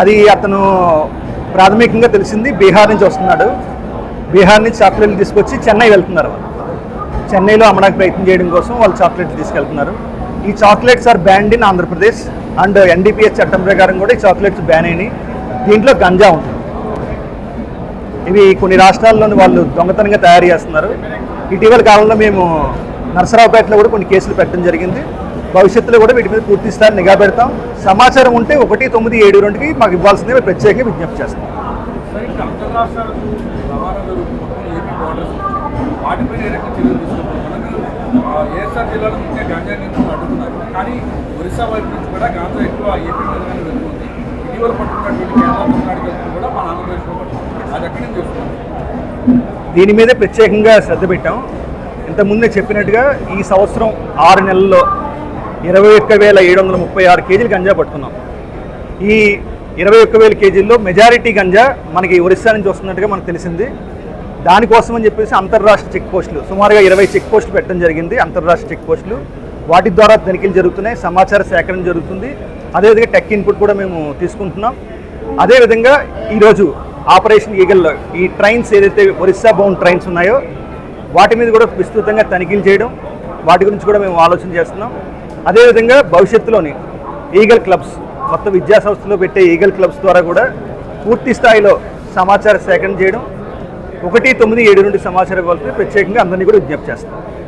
అది అతను ప్రాథమికంగా తెలిసింది బీహార్ నుంచి వస్తున్నాడు. బీహార్ నుంచి చాక్లెట్లు తీసుకొచ్చి చెన్నై వెళ్తున్నారు చెన్నైలో అమ్మడానికి ప్రయత్నం చేయడం కోసం వాళ్ళు చాక్లెట్లు తీసుకెళ్తున్నారు. ఈ chocolates are banned in Andhra Pradesh and NDPS చట్టం ప్రకారం కూడా ఈ చాక్లెట్స్ బ్యాన్ అయినాయి. దీంట్లో గంజా ఉంటుంది ఇవి కొన్ని రాష్ట్రాల్లోని వాళ్ళు దొంగతనంగా తయారు చేస్తున్నారు. ఇటీవల కాలంలో మేము నరసరావుపేటలో కూడా కొన్ని కేసులు పెట్టడం జరిగింది. భవిష్యత్తులో కూడా వీటి మీద పూర్తి స్థాయి నిఘా పెడతాం. సమాచారం ఉంటే ఒకటి తొమ్మిది ఏడు రెండుకి మాకు ఇవ్వాల్సిందే. మేము ప్రత్యేకంగా విజ్ఞప్తి చేస్తాం. ఏఎస్ఆర్ జిల్లాలో ముఖ్య గంజా అడ్డుకున్నారు కానీ ఒరిస్సా వైపు నుంచి కూడా గాంజా ఎక్కువ ఏపీ మీదగానే వెళ్తుంది. ఇటీవల పట్టుకున్నటువంటి కేరళ తమిళనాడు కేసులు కూడా మన ఆంధ్రప్రదేశ్లో పట్టుకుంది అది ఎక్కడి నుంచి వస్తుంది. దీని మీదే ప్రత్యేకంగా శ్రద్ధ పెట్టాం. ఇంతకుముందే చెప్పినట్టుగా ఈ సంవత్సరం ఆరు నెలల్లో ఇరవై ఒక్క వేల ఏడు వందల ముప్పై ఆరు కేజీలు గంజా పట్టుకున్నాం. ఈ ఇరవై ఒక్క వేల కేజీల్లో మెజారిటీ గంజా మనకి ఒరిస్సా నుంచి వస్తున్నట్టుగా మనకు తెలిసింది. దానికోసం అని చెప్పేసి అంతర్రాష్ట్ర చెక్ పోస్టులు సుమారుగా ఇరవై చెక్ పోస్టులు పెట్టడం జరిగింది అంతర్రాష్ట్ర చెక్ పోస్టులు. వాటి ద్వారా తనిఖీలు జరుగుతున్నాయి సమాచార సేకరణ జరుగుతుంది. అదేవిధంగా టెక్ ఇన్పుట్ కూడా మేము తీసుకుంటున్నాం. అదేవిధంగా ఈరోజు ఆపరేషన్ ఈగల్లో ఈ ట్రైన్స్ ఏదైతే ఒరిస్సా బౌండ్ ట్రైన్స్ ఉన్నాయో వాటి మీద కూడా విస్తృతంగా తనిఖీలు చేయడం వాటి గురించి కూడా మేము ఆలోచన చేస్తున్నాం. అదేవిధంగా భవిష్యత్తులోని ఈగల్ క్లబ్స్ మొత్తం విద్యా సంస్థలో పెట్టే ఈగల్ క్లబ్స్ ద్వారా కూడా పూర్తి స్థాయిలో సమాచార సేకరణ చేయడం ఒకటి తొమ్మిది ఏడు నుండి సమాచారం ఇవ్వాలని ప్రత్యేకంగా అందరినీ కూడా విజ్ఞప్తి చేస్తాం.